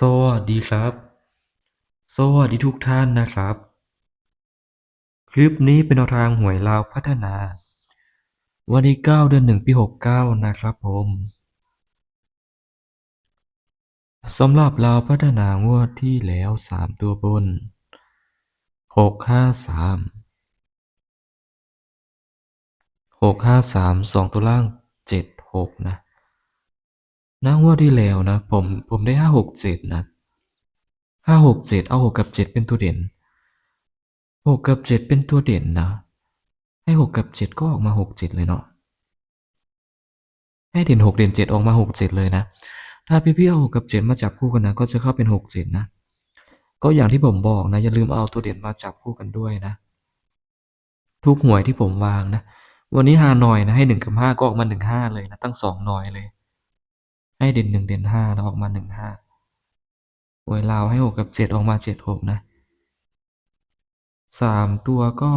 สวัสดีครับ สวัสดีทุกท่านนะครับ คลิปนี้เป็นแนวทางหวยลาวพัฒนา วันที่ 9 เดือน 1 ปี 69 นะครับผมสำหรับลาวพัฒนางวดที่แล้ว 3 ตัวบน 653 653 2 ตัวล่าง 76 นะ นะงวดที่แล้วนะ ผมผมได้567นะ567เจ็ดเอา6กับ7เป็นตัวเด่น6กับ7เป็นตัวเด่นนะ ให้6กับ7ก็ออกมา67เจ็ดเลยเนาะให้เด่น6เด่น7ออกมา67เจ็ดเลยนะ ถ้าพี่ๆเอา6กับ7มาจับคู่กันนะ ก็จะเข้าเป็น67นะ ก็อย่างที่ผมบอกนะ อย่าลืมเอาตัวเด่นมาจับคู่กันด้วยนะ ทุกหวยที่ผมวางนะ วันนี้ฮานอยนะให้1กับ5ก็ออกมา15เลยนะ ตั้ง2หน่อยเลย ให้เด่นหนึ่งเด่นห้าแล้วออกมาหนึ่งห้าหวยลาวให้หกกับเจ็ดออกมาเจ็ดหกนะสามตัวก็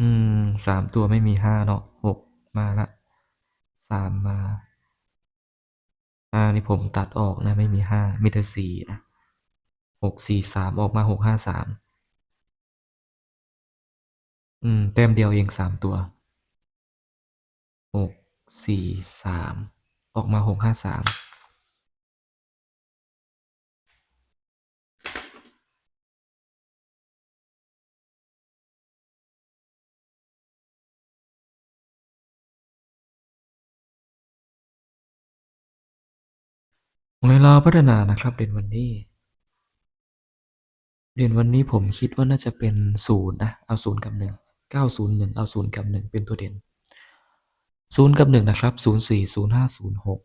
อืมสามตัวไม่มีห้าเนาะหกมาละสามมาอ่านี่ผมตัดออกนะ ไม่มีห้ามีแต่สี่นะหกสี่สามออกมาหกห้าสามอืมเต็มเดียวเองสามตัว สี่สามออกมาหกห้าสามของเราพัฒนานะครับเด่นวันนี้ เด่นวันนี้ผมคิดว่าน่าจะเป็นศูนย์นะ เอาศูนย์กับหนึ่งเก้าศูนย์หนึ่งเอาศูนย์กับหนึ่งเป็นตัวเด่น ศูนย์กับหนึ่งนะครับศูนย์สี่ศูนย์ห้าศูนย์หก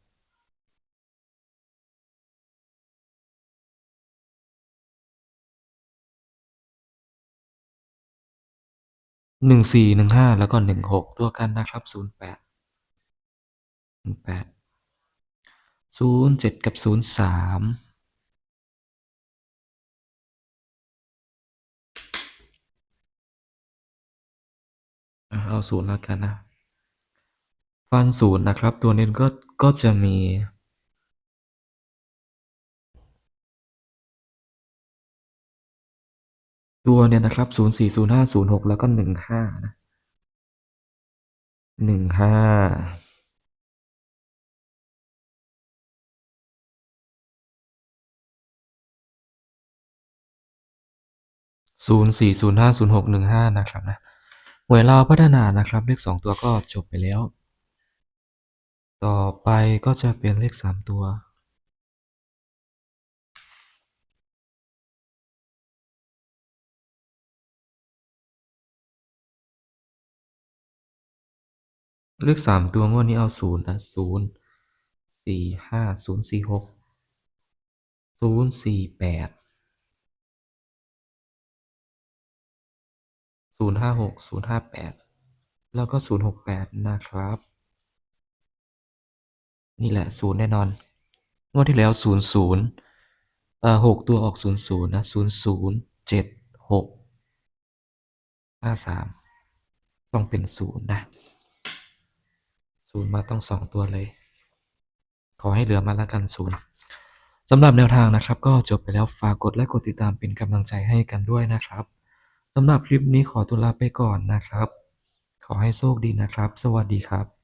หนึ่งสี่หนึ่งห้าแล้วก็หนึ่งหกตัวกันนะครับศูนย์แปดศูนย์แปดศูนย์เจ็ดกับศูนย์สามเอาศูนย์แล้วกันนะ ฟันศูนย์นะครับ ตัวนี้ก็ ก็จะมี ตัวเนี่ยนะครับศูนย์สี่ศูนย์ห้าศูนย์หกแล้วก็หนึ่งห้านะหนึ่งห้าศูนย์สี่ศูนย์ห้าศูนย์หกหนึ่งห้านะครับนะหวยเราพัฒนานะครับ เลขสองตัวก็จบไปแล้ว ต่อไปก็จะเป็นเลขสามตัวเลขสามตัวงวดนี้เอาศูนย์นะศูนย์สี่ห้าศูนย์สี่หกศูนย์สี่แปดศูนย์ห้าหกศูนย์ห้าแปดแล้วก็ศูนย์หกแปดนะครับ นี่แหละ0แน่นอนงวดที่แล้ว0 0เอ่อ6ตัวออก0 0นย์ศูนย์นะ0 0 7 6 5 3ต้องเป็น0นย์นะ0มาต้อง2ตัวเลย ขอให้เหลือมาล้วกัน0สำหรับแนวทางนะครับ ก็จบไปแล้วฝากกดและกดติดตามเป็นกำลังใจให้กันด้วยนะครับสำหรับคลิปนี้ขอตัวลาไปก่อนนะครับ ขอให้โชคดีนะครับ สวัสดีครับ